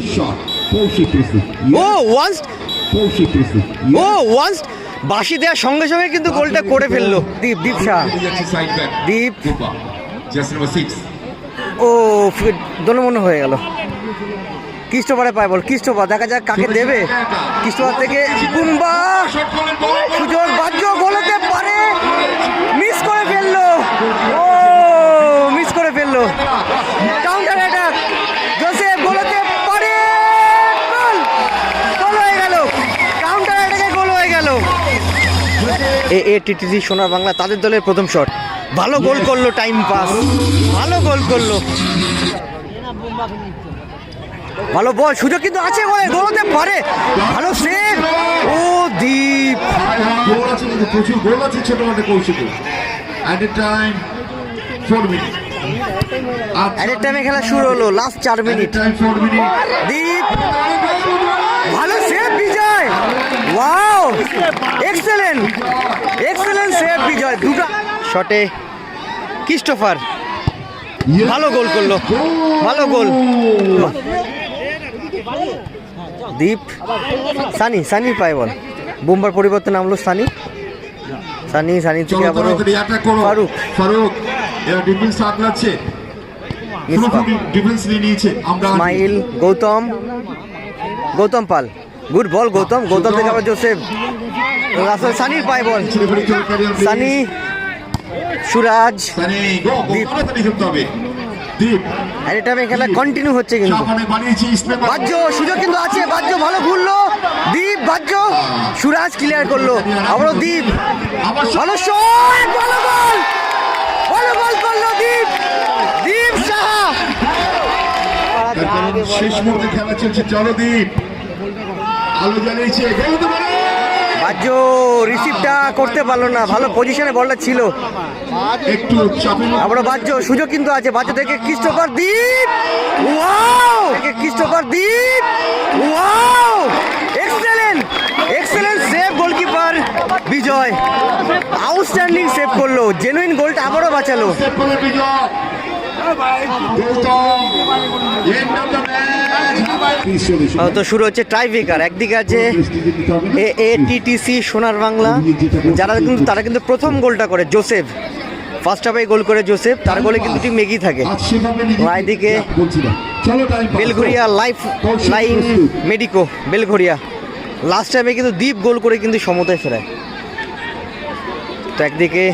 shot. ও. ও once বাসি দেওয়ার সঙ্গে সঙ্গে কিন্তু গোলটা করে ফেলল। দীপ দীপ শাহ। দীপ। গোপা। জাস্ট নাম্বার 6 ও দনমন হয়ে গেল। কৃষ্ণপাড়ে পায় বল। কৃষ্ণপা দেখা যাক কাকে দেবে। কৃষ্ণপাড় থেকে বল। সুযোগ বাহ্য গোলতে পারে মিস করে ফেলল ও মিস করে ফেলল কাউন্টার অ্যাটাক জোসেফ গোলতে পারে গোল গোল হয়ে গেল কাউন্টার অ্যাটাকে গোল হয়ে গেল এ এ টিটিসি সোনার বাংলা তাদের দলের প্রথম শট ভালো গোল করল টাইম পাস ভালো গোল করল। ভালো বল সুযোগ কিন্তু আছে গোলে গোল হতে পারে। ভালো সেভ ও দীপ। গোল আছে কিন্তু প্রচুর গোল আছে ছোট মাঠে কৌশিকে at a time 4 minute at টাইমে খেলা শুরু হলো লাস্ট চার মিনিট 4 মিনিট দীপ। ভালো wow excellent excellent save Bijoy দুটো শটে ক্রিস্টোফার ভালো গোল করল। ভালো গোল দীপ সানি সানি পায় বল বুম্বার পরিবর্তন নামলো সানি। সানি সানি থেকে করো। ফারুক। ফারুক এরা ডিফেন্স নিয়ে নিয়েছে। আমরা ইসমাইল গৌতম। গৌতম পাল। গুড বল গৌতম গৌতম থেকে আবার জোসেফ রাসেল সানির পায় বল। সানি সুরাজ দীপ। দীপ আর এটা খেলা কন্টিনিউ হচ্ছে কিন্তু। বাহ্য সুযোগ কিন্তু আছে। বাহ্য ভালো ঘুরলো। দীপ বাহ্য। সুরাজ ক্লিয়ার করল। আবারও দীপ আবার ভালো শট ভালো বল ভালো বল করল দীপ দীপ সাহা। শেষ মুহূর্তে খেলা চলছে জলদীপ আলো জ্বালিয়েছে পারে বাহ্য রিসিভটা করতে পারল না ভালো পজিশনে বলটা ছিল। একটু চাপের বাহ্য সুযোগ কিন্তু আছে। বাহ্য থেকে Christopher Deep wow! Christopher Deep wow! Excellent excellent save goalkeeper Bijoy. Outstanding save করল। জেনুইন গোলটা আবারও বাঁচালো। তো শুরু হচ্ছে টাইব্রেকার একদিকে আছে এ টিটিসি সোনার বাংলা। যারা কিন্তু তারা কিন্তু প্রথম গোলটা করে জোসেফ। ফার্স্ট হাফে গোল করে জোসেফ তার গোলে কিন্তু টিম এগিয়ে থাকে। এদিকে Belgharia life line medico Belgharia last টাইমে কিন্তু দ্বীপ গোল করে কিন্তু সমতায় ফেরায়। তো একদিকে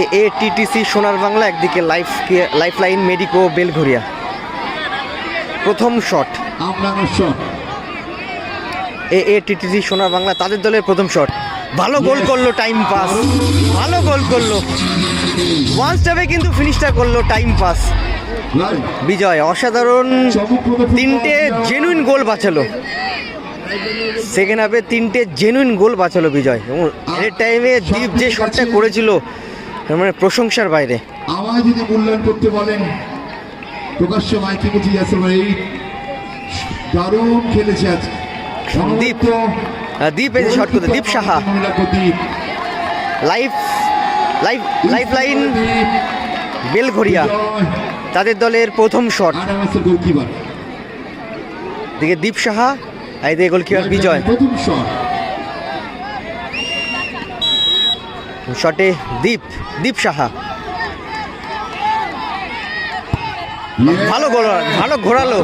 এ এ টিটিসি সোনার বাংলা একদিকে life life line medico Belgharia. প্রথম শট। এ এ টিটিসি সোনার বাংলা তাদের দলের প্রথম শট। ভালো গোল করল টাইম পাস। ভালো গোল করল। ওয়ান স্টেপে কিন্তু ফিনিশটা করল টাইম পাস। বিজয় অসাধারণ। তিনটে জেনুইন গোল বাঁচালো সেকেন্ড হাফে তিনটে জেনুইন গোল বাঁচালো বিজয়। এবং এর টাইমে দীপ যে শটটা করেছিল মানে প্রশংসার বাইরে। আমায় যদি মূল্যায়ন করতে বলেন প্রকাশ্য মাইকে বলছি ইয়াসির ভাই দারুণ খেলেছে আজ। দীপ। দীপ এই শট করতে Deep Saha. Life life life line Belgharia তাদের দলের প্রথম শট দিকে দীপ সাহা আর এদিকে গোলকিপার বিজয় প্রথম শট শটে দীপ দীপ সাহা। ভালো গোল ভালো ঘোরালো।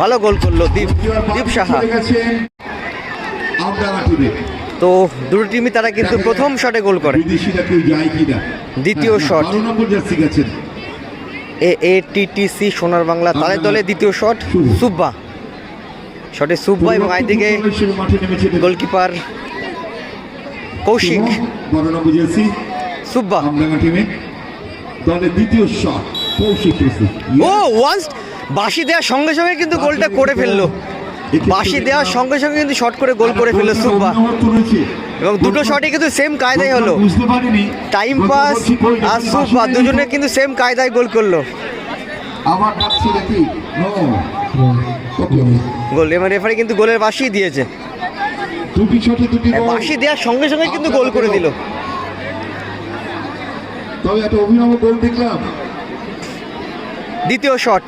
ভালো গোল করল দীপ দীপ সাহা। তো দুটো টিমই তারা কিন্তু প্রথম শটে গোল করে। দ্বিতীয় শট। এ এ টিটিসি সোনার বাংলা, তাদের দলে দ্বিতীয় শট, সুব্বা। শটে সুব্বা এবং আইদিকে গোলকিপার কৌশিক। সুব্বা। আমডাঙ্গা টিমে। দলের দ্বিতীয় শট কৌশিক ও ওয়ান্স বাসি দেওয়ার সঙ্গে সঙ্গে কিন্তু গোলটা করে ফেলল। বাসি দেওয়ার সঙ্গে সঙ্গে কিন্তু শট করে গোল করে ফেলল সুব্বা। এবং দুটো শটই কিন্তু সেম কায়দায় হলো। টাইম পাস আর সুব্বা দুজনে কিন্তু সেম কায়দায় গোল করল। আমার ডাকছি নাকি গোল এবার রেফারি কিন্তু গোলের বাসি দিয়েছে। দুটি শটে দুটি বাসি দেওয়ার সঙ্গে সঙ্গে কিন্তু গোল করে দিল। তবে একটা অভিনব গোল দেখলাম। দ্বিতীয় শট।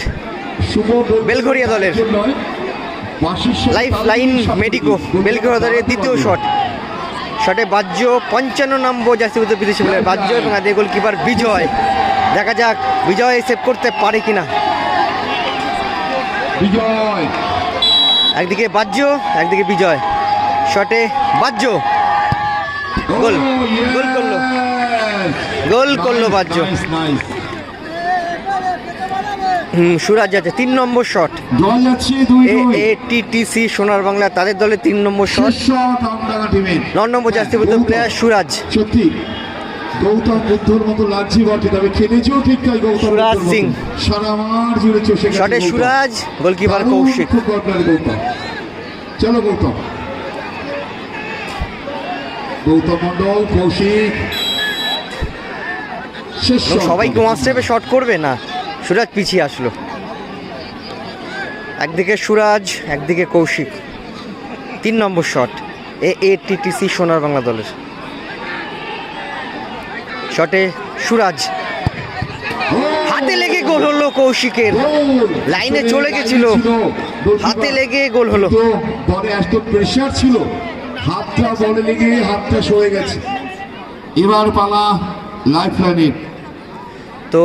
বেলঘরিয়া দলের। লাইফ লাইন মেডিকো বেলঘরিয়া দলের দ্বিতীয় শট। শটে বাহ্য পঞ্চান্ন নম্বর জাতীয় বিদেশি বলের বাহ্য এবং আদের গোলকিপার বিজয়। দেখা যাক বিজয় সেভ করতে পারে কিনা। বিজয়। একদিকে বাহ্য একদিকে বিজয়। শটে বাহ্য গোল। গোল করল। গোল করল. হুম সুরাজ যাচ্ছে তিন নম্বর শট। জয় এ দুই। এ টিটিসি সোনার বাংলা তাদের দলে তিন নম্বর শট। ন নম্বর জাতীয়। প্লেয়ার সুরাজ। সত্যি। গৌতম বুদ্ধর মতো লাগছে বটে তবে খেলেছেও ঠিক তাই গৌতম সুরাজ সিং। সারা মাঠ জুড়ে চষে শটে সুরাজ গোলকিপার কৌশিক। প্লেয়ার গৌতম। চলো গৌতম। গৌতম কৌশিক। সবাই কি ওয়ান স্টেপে শট করবে? না সুরাজ পিছিয়ে আসলো। একদিকে সুরাজ একদিকে কৌশিক। তিন নম্বর শট এ এ টিটিসি সোনার বাংলা দলের। শটে সুরাজ। হাতে লেগে গোল হলো কৌশিকের। লাইনে চলে গেছিল। হাতে লেগে গোল হলো। তো আসতো প্রেশার ছিল। হাতটা বলে লেগে হাতটা সরে গেছে। এবার পালা লাইফ লাইনের তো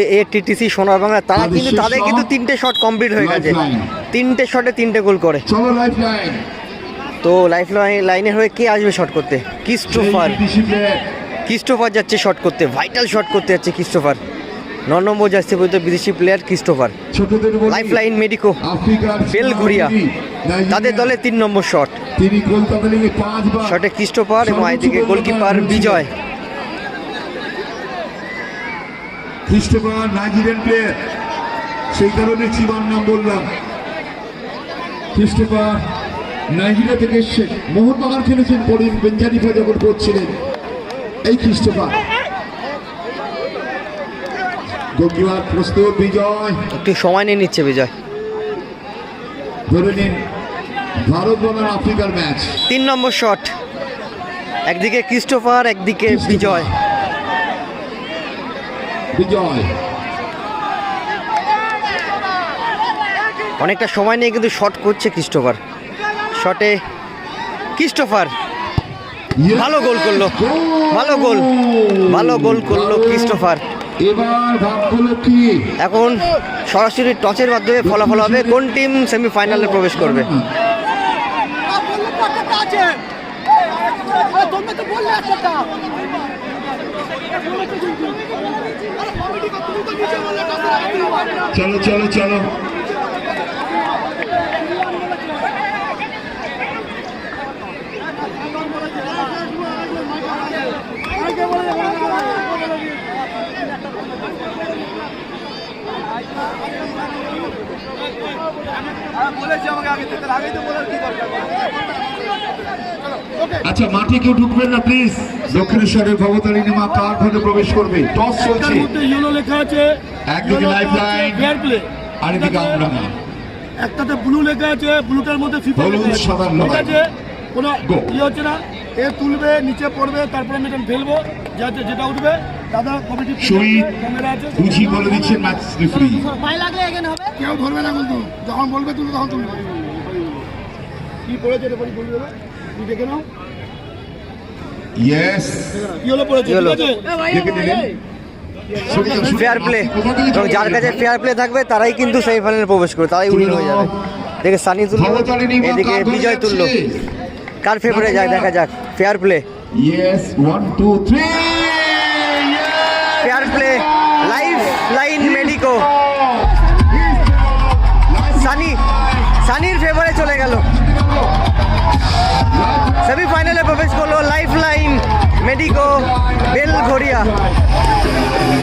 এ এ টিটিসি সোনার বাংলা তারা কিন্তু তাদের কিন্তু তিনটে শট কমপ্লিট হয়ে গেছে। তিনটে শটে তিনটে গোল করে। চলো লাইফ লাইন তো লাইফ লাইনে হয়ে কে আসবে শট করতে? ক্রিস্টোফার। ক্রিস্টোফার যাচ্ছে শট করতে ভাইটাল শট করতে যাচ্ছে ক্রিস্টোফার। ন নম্বর যাচ্ছে বলতে বিদেশি player Christopher life line medico Belgharia তাদের দলে তিন নম্বর শট শটে ক্রিস্টোফার এবং এদিকে goalkeeper Bijoy. Christopher Nigerian player সেই কারণে চিবান নাম বললাম। খ্রিস্টোফার নাইজেরিয়া থেকে মোহনবাগান খেলেছেন পরে বেঞ্জানিফা যখন করছিলেন এই খ্রিস্টোফার গোলকিপার প্রস্তুত বিজয়। একটু সময় নিয়ে নিচ্ছে বিজয়। ধরে নিন ভারত বনাম আফ্রিকার ম্যাচ। তিন নম্বর শট। একদিকে ক্রিস্টোফার একদিকে বিজয়। বিজয়। অনেকটা সময় নিয়ে কিন্তু শট করছে ক্রিস্টোফার। শটে ক্রিস্টোফার। ভালো গোল করল। ভালো গোল। ভালো গোল করল ক্রিস্টোফার। এবার কি এখন সরাসরি টচের মাধ্যমে ফলাফল হবে। কোন টিম সেমিফাইনালে প্রবেশ করবে? চলো চলো চলো। আচ্ছা মাঠে কেউ ঢুকবেন না প্লিজ দক্ষিণেশ্বরের ভবতারিণী মা কার ঘরে প্রবেশ করবে। টস চলছে। ইয়েলো লেখা আছে। একদিকে ফেয়ার প্লে আরেকদিকে আমরা একটাতে ব্লু লেখা আছে ব্লুটার মধ্যে ফিফা হলুদ, আছে। সাদা ঠিক আছে? কোনো. ইয়ে হচ্ছে না। এ তুলবে নিচে পড়বে তারপরে আমি এটা ফেলব যাতে যেটা উঠবে শহীদ বুঝি বলে দিচ্ছেন ম্যাচ রেফারি। পায়ে লাগলে এখানে হবে কেউ ধরবে না কিন্তু যখন বলবে তুমি তখন তুলবে কি পড়েছে রেফারি বলবে দেবে? তুমি দেখে নাও। ইয়েস ইয়েলো পড়েছে? ঠিক আছে? দেখে নিলেন। ফেয়ার প্লে এবং যার কাছে ফেয়ার প্লে থাকবে তারাই কিন্তু সেমিফাইনালে প্রবেশ করবে তারাই উইন হয়ে যাবে। দেখে সানি তুললো এদিকে বিজয়? তুললো কার ফেভারে যায় দেখা যাক fair play yes one two three ঘড়িয়া।